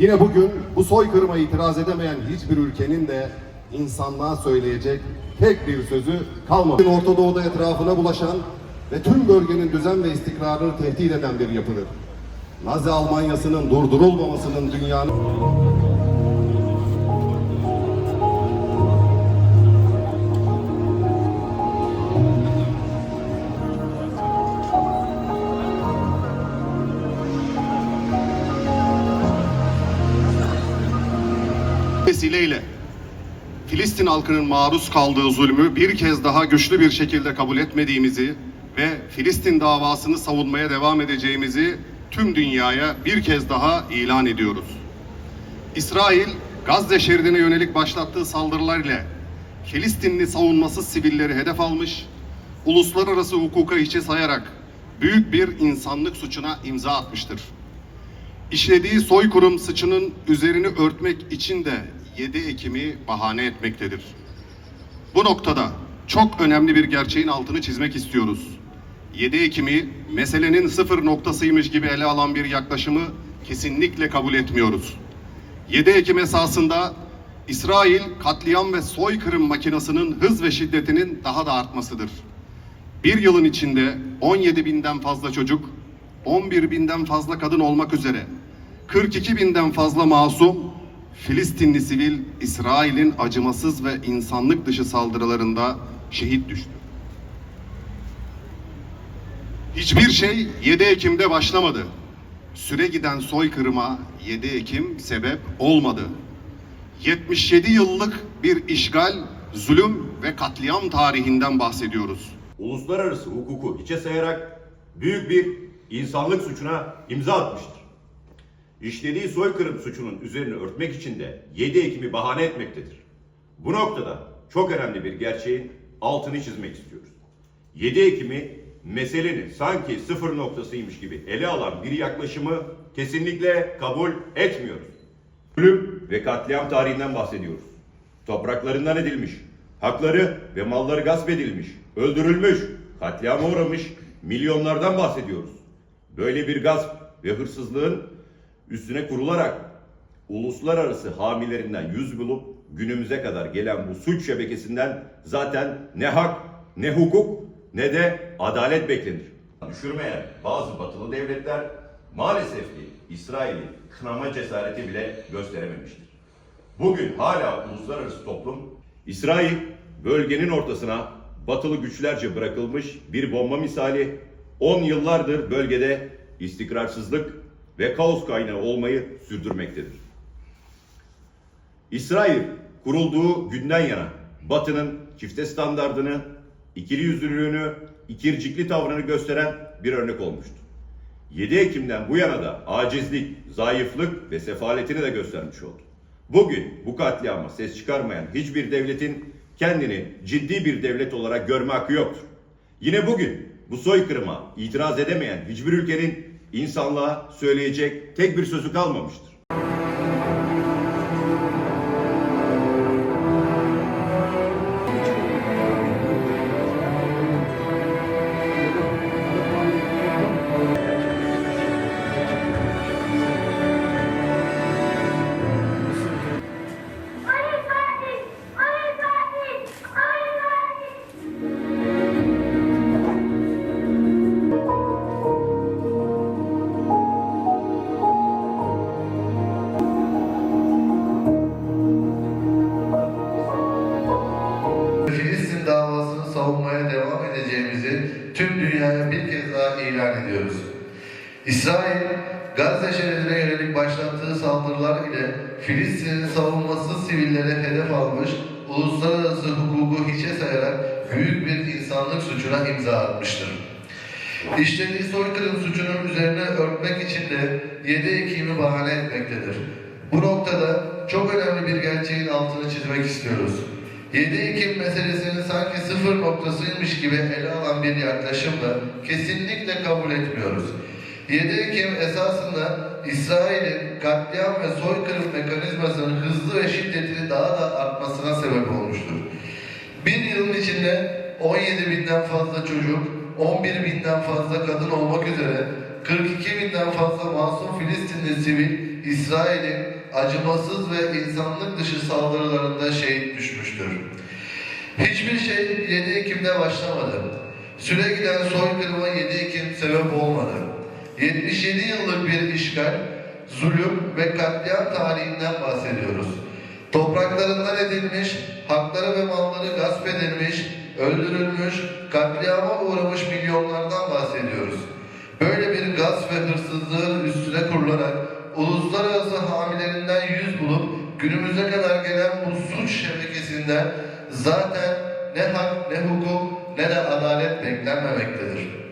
Yine bugün bu soykırıma itiraz edemeyen hiçbir ülkenin de insanlığa söyleyecek tek bir sözü kalmadı. Orta Doğu'da etrafına bulaşan ve tüm bölgenin düzen ve istikrarını tehdit eden bir yapıdır. Nazi Almanyası'nın durdurulmamasının dünyanın... vesileyle Filistin halkının maruz kaldığı zulmü bir kez daha güçlü bir şekilde kabul etmediğimizi ve Filistin davasını savunmaya devam edeceğimizi tüm dünyaya bir kez daha ilan ediyoruz. İsrail, Gazze şeridine yönelik başlattığı saldırılar ile Filistinli savunmasız sivilleri hedef almış, uluslararası hukuka hiçe sayarak büyük bir insanlık suçuna imza atmıştır. İşlediği soykırım suçunun üzerini örtmek için de 7 Ekim'i bahane etmektedir. Bu noktada çok önemli bir gerçeğin altını çizmek istiyoruz. 7 Ekim'i meselenin sıfır noktasıymış gibi ele alan bir yaklaşımı kesinlikle kabul etmiyoruz. 7 Ekim esasında İsrail katliam ve soykırım makinasının hız ve şiddetinin daha da artmasıdır. Bir yılın içinde 17 binden fazla çocuk, 11 binden fazla kadın olmak üzere 42 binden fazla masum Filistinli sivil İsrail'in acımasız ve insanlık dışı saldırılarında şehit düştü. Hiçbir şey 7 Ekim'de başlamadı. Süre giden soykırıma 7 Ekim sebep olmadı. 77 yıllık bir işgal, zulüm ve katliam tarihinden bahsediyoruz. uluslararası hukuku hiçe sayarak büyük bir insanlık suçuna imza atmıştır. İşlediği soykırım suçunun üzerini örtmek için de 7 Ekim'i bahane etmektedir. Bu noktada çok önemli bir gerçeğin altını çizmek istiyoruz. 7 Ekim'i meselenin sanki sıfır noktasıymış gibi ele alan bir yaklaşımı kesinlikle kabul etmiyoruz. Ölüm ve katliam tarihinden bahsediyoruz. Topraklarından edilmiş, hakları ve malları gasp edilmiş, öldürülmüş, katliama uğramış milyonlardan bahsediyoruz. Böyle bir gasp ve hırsızlığın üstüne kurularak uluslararası hamilerinden yüz bulup günümüze kadar gelen bu suç şebekesinden zaten ne hak, ne hukuk, ne de adalet beklenir. Düşürmeyen bazı batılı devletler maalesef ki İsrail'i kınama cesareti bile gösterememiştir. Bugün hala uluslararası toplum İsrail bölgenin ortasına batılı güçlerce bırakılmış bir bomba misali 10 yıllardır bölgede istikrarsızlık ve kaos kaynağı olmayı sürdürmektedir. İsrail kurulduğu günden yana Batı'nın çifte standardını, ikili yüzlülüğünü, ikircikli tavrını gösteren bir örnek olmuştur. 7 Ekim'den bu yana da acizlik, zayıflık ve sefaletini de göstermiş oldu. Bugün bu katliama ses çıkarmayan hiçbir devletin kendini ciddi bir devlet olarak görme hakkı yoktur. Yine bugün bu soykırıma itiraz edemeyen hiçbir ülkenin insanlığa söyleyecek tek bir sözü kalmamıştır. Tüm dünyaya bir kez daha ilan ediyoruz. İsrail, Gazze şeridine yönelik başlattığı saldırılar ile Filistin'in savunmasız sivilleri hedef almış, uluslararası hukuku hiçe sayarak büyük bir insanlık suçuna imza atmıştır. İşlediği soykırım suçunun üzerine örtmek için de 7 Ekim'i bahane etmektedir. Bu noktada çok önemli bir gerçeğin altını çizmek istiyoruz. 7 Ekim meselesini sanki sıfır noktasıymış gibi ele alan bir yaklaşımla kesinlikle kabul etmiyoruz. 7 Ekim esasında İsrail'in katliam ve soykırım mekanizmasının hızlı ve şiddetini daha da artmasına sebep olmuştur. Bir yılın içinde 17 binden fazla çocuk, 11 binden fazla kadın olmak üzere 42 binden fazla masum Filistinli sivil İsrail'in acımasız ve insanlık dışı saldırılarında şehit düşmüştür. Hiçbir şey 7 Ekim'de başlamadı. Süre giden soykırıma 7 Ekim sebep olmadı. 77 yıllık bir işgal, zulüm ve katliam tarihinden bahsediyoruz. Topraklarından edilmiş, hakları ve malları gasp edilmiş, öldürülmüş, katliama uğramış milyonlardan bahsediyoruz. Böyle bir gasp ve hırsızlığın üstüne kurularak uluslararası hamilerinden yüz bulup günümüze kadar gelen bu suç şebekesinden zaten ne hak ne hukuk ne de adalet beklenmemektedir.